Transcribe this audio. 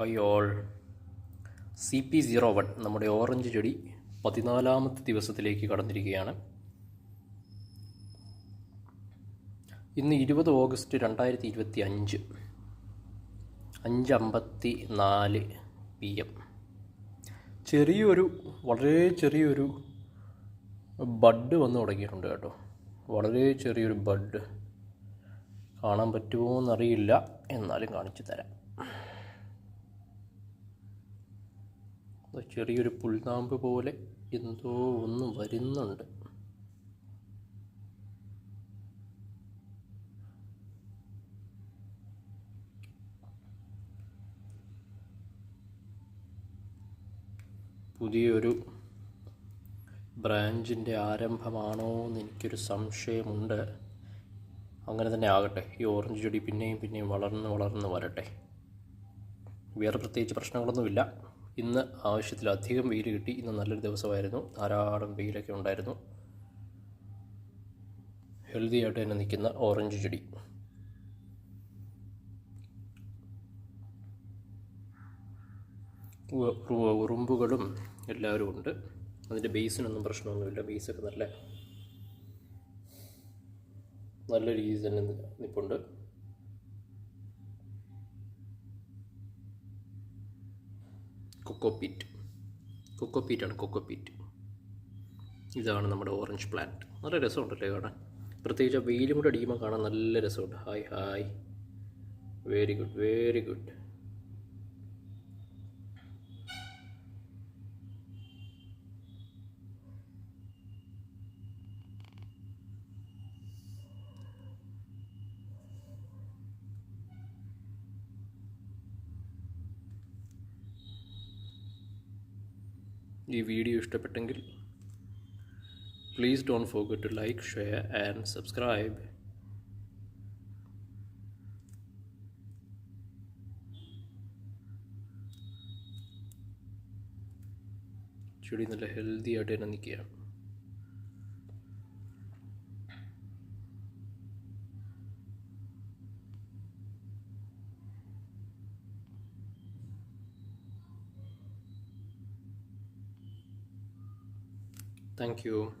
Hi all C P zero one നമ്മുടെ orange ചെടി പതിനാലാമത്തെ ദിവസത്തിലേക്ക് കടന്നിരിക്കുകയാണ്. ഇന്ന് ഇരുപത് ഓഗസ്റ്റ് രണ്ടായിരത്തി ഇരുപത്തി അഞ്ച് അഞ്ച് അമ്പത്തി നാല് പി എം. ചെറിയൊരു വളരെ ചെറിയൊരു ബഡ് വന്ന് തുടങ്ങിയിട്ടുണ്ട് കേട്ടോ. വളരെ ചെറിയൊരു ബഡ്. കാണാൻ പറ്റുമോ എന്നറിയില്ല എന്നാലും കാണിച്ചു തരാം. ചെറിയൊരു പുൽനാമ്പ് പോലെ എന്തോ ഒന്ന് വരുന്നുണ്ട്. പുതിയൊരു ബ്രാഞ്ചിന്റെ ആരംഭമാണോ എന്ന് എനിക്കൊരു സംശയമുണ്ട്. അങ്ങനെ തന്നെ ആകട്ടെ. ഈ ഓറഞ്ച് ചെടി പിന്നെയും പിന്നെയും വളർന്ന് വളർന്ന് വരട്ടെ. വേറെ പ്രത്യേകിച്ച് പ്രശ്നങ്ങളൊന്നുമില്ല. ഇന്ന് ആവശ്യത്തിലധികം വെയിൽ കിട്ടി. ഇന്ന് നല്ലൊരു ദിവസമായിരുന്നു. ധാരാളം വെയിലൊക്കെ ഉണ്ടായിരുന്നു. ഹെൽത്തി ആയിട്ട് തന്നെ നിൽക്കുന്ന ഓറഞ്ച് ചെടി. ഉറുമ്പുകളും എല്ലാവരും ഉണ്ട്. അതിന്റെ ബേസിനൊന്നും പ്രശ്നമൊന്നുമില്ല. ബേസൊക്കെ നല്ല നല്ല രീതിയിൽ തന്നെ നിൽപ്പുണ്ട്. കൊക്കോപ്പീറ്റ് കൊക്കോപ്പീറ്റാണ് കൊക്കോപ്പീറ്റ് ഇതാണ് നമ്മുടെ ഓറഞ്ച് പ്ലാന്റ്. നല്ല രസമുണ്ടല്ലേ കാണാൻ? പ്രത്യേകിച്ച് വെയിലും കൂടെ അടിക്കുമ്പോൾ കാണാൻ നല്ല രസമുണ്ട്. Hi hi. Very good very good ഈ വീഡിയോ ഇഷ്ടപ്പെട്ടെങ്കിൽ please don't forget to like share and subscribe ചെടി നല്ല ഹെൽത്തി ആയിട്ട് തന്നെ നിൽക്കുകയാണ്. Thank you.